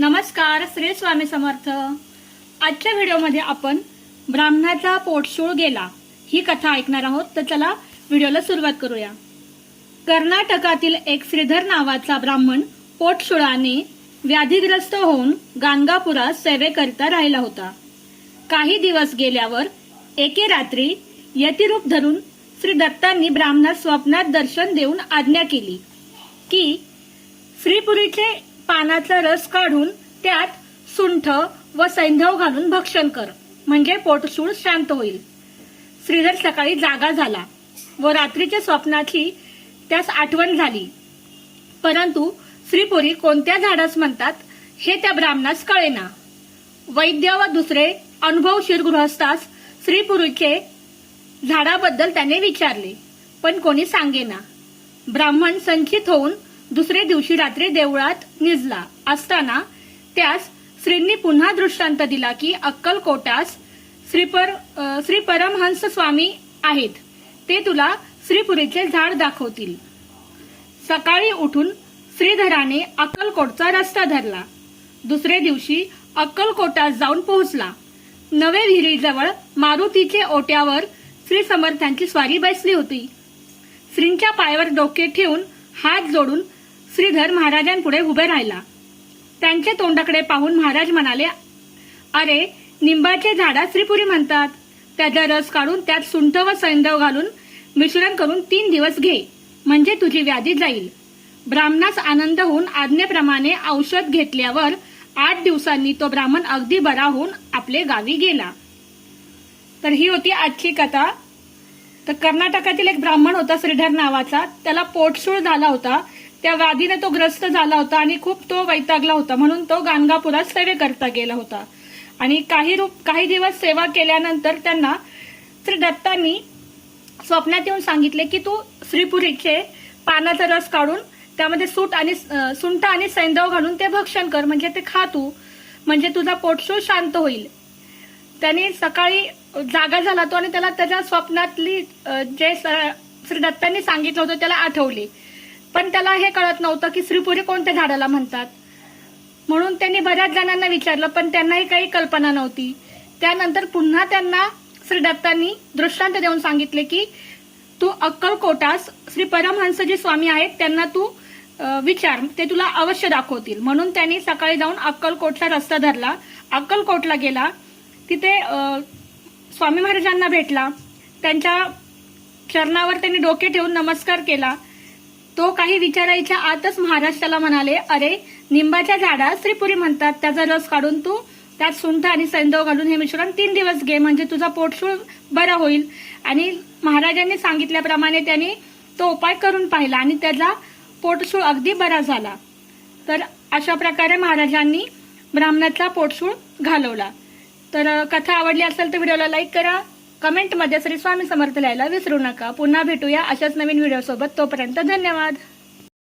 नमस्कार श्री स्वामी समर्थ. आजच्या व्हिडिओमध्ये आपण ब्राह्मणाचा पोटशूळ गेला. ही कथा ऐकणार आहोत तर चला व्हिडिओला सुरुवात करूया. कर्नाटकातील एक श्रीधर नावाचा ब्राह्मण पोटशुळाने व्याधीग्रस्त होऊन गाणगापुरात सेवेकरिता राहिला होता. काही दिवस गेल्यावर एके रात्री यतिरूप धरून श्री दत्तांनी ब्राह्मणास स्वप्नात दर्शन देऊन आज्ञा केली की श्रीपुरीचे पानाचा रस काढून त्यात सुंठ व सैंधव घालून भक्षण कर. म्हणजे पोटसूळ शांत होईल. श्रीधर सकाळी जागा झाला व रात्रीच्या स्वप्नाची त्यास आठवण झाली. परंतु श्रीपुरी कोणत्या झाडास म्हणतात हे त्या ब्राह्मणास कळेना. वैद्य व दुसरे अनुभवशीर गृहस्थास श्रीपुरीचे झाडाबद्दल त्याने विचारले पण कोणी सांगेना. ब्राह्मण संचित होऊन दुसरे दिवशी रात्री देवळात निजला असताना त्यास श्रींनी पुन्हा दृष्टांत दिला की अक्कलकोटास श्रीपर श्री परमहंस स्वामी आहेत. ते तुला श्रीपुरीचे झाड दाखवतील. सकाळी उठून श्रीधराने अक्कलकोटचा रस्ता धरला. दुसरे दिवशी अक्कलकोटात जाऊन पोहोचला. नवे विहिरीजवळ मारुतीचे ओट्यावर श्री समर्थांची स्वारी बसली होती. श्रींच्या पायावर डोके ठेवून हात जोडून श्रीधर महाराजांपुढे उभे राहिला. त्यांच्या तोंडाकडे पाहून महाराज म्हणाले अरे निंबाचे झाडा श्रीपुरी म्हणतात. त्याचा रस काढून त्यात सुंठ व सैंदव घालून मिश्रण करून तीन दिवस घे. म्हणजे तुझी व्याधी जाईल. ब्राह्मणास आनंद होऊन आज्ञेप्रमाणे औषध घेतल्यावर आठ दिवसांनी तो ब्राह्मण अगदी बरा होऊन आपले गावी गेला. तर ही होती आजची कथा. तर कर्नाटकातील एक ब्राह्मण होता श्रीधर नावाचा. त्याला पोटसूळ झाला होता. त्या व्याधीने तो ग्रस्त झाला होता आणि खूप तो वैतागला होता. म्हणून तो गाणगापुरात सेवेकरता गेला होता. आणि काही रूप काही दिवस सेवा केल्यानंतर त्यांना श्री दत्तांनी स्वप्नात येऊन सांगितले की तू श्रीपुरीचे पानाचा रस काढून त्यामध्ये सूट आणि सुंठ आणि सैंदव घालून ते भक्षण कर. म्हणजे ते खा तू. म्हणजे तुझा पोटशूळ शांत होईल. त्याने सकाळी जागा झाला तो आणि त्याला त्याच्या स्वप्नातली जे स- श्री दत्तांनी सांगितलं होतं त्याला आठवली. पण त्याला हे कळत नव्हतं की श्रीपुरी कोणत्या झाडाला म्हणतात. म्हणून त्यांनी बऱ्याच जणांना विचारलं पण त्यांनाही काही कल्पना नव्हती. त्यानंतर पुन्हा त्यांना श्री दत्तांनी दृष्टांत देऊन सांगितले की तू अक्कलकोटास श्री परमहंस जे स्वामी आहेत त्यांना तू विचार ते तुला अवश्य दाखवतील. म्हणून त्यांनी सकाळी जाऊन अक्कलकोटचा रस्ता धरला. अक्कलकोटला गेला. तिथे स्वामी महाराजांना भेटला. त्यांच्या चरणावर त्यांनी डोके ठेवून नमस्कार केला. तो काही विचारायच्या आतच महाराष्ट्राला म्हणाले अरे निंबाच्या झाडात श्रीपुरी म्हणतात त्याचा रस काढून तू त्यात सुंठ आणि सैंदव घालून हे मिश्रण तीन दिवस घे म्हणजे तुझा पोटशूळ बरा होईल. आणि महाराजांनी सांगितल्याप्रमाणे त्यांनी तो उपाय करून पाहिला आणि त्याचा पोटशूळ अगदी बरा झाला. तर अशा प्रकारे महाराजांनी ब्राह्मणाचा पोटशूळ घालवला. तर कथा आवडली असेल तर व्हिडिओला लाईक करा. कमेंटमध्ये श्री स्वामी समर्थ लिहायला विसरू नका. पुन्हा भेटूया अशाच नवीन व्हिडिओसोबत. तोपर्यंत धन्यवाद.